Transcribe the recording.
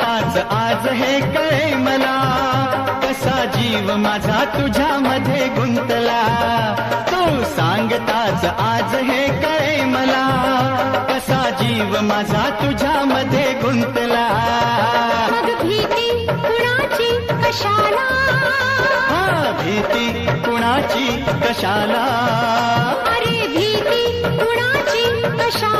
आताच आज हे कळे मला कसा जीव माझा तुझ्यामध्ये गुंतला? तू सांगताच आज हे कळे मला कसा जीव माझा तुझ्यामध्ये गुंतला? भीती कुणाची कशाला? हा भीती कुणाची कशाला? अरे भीती कुणाची कशाला?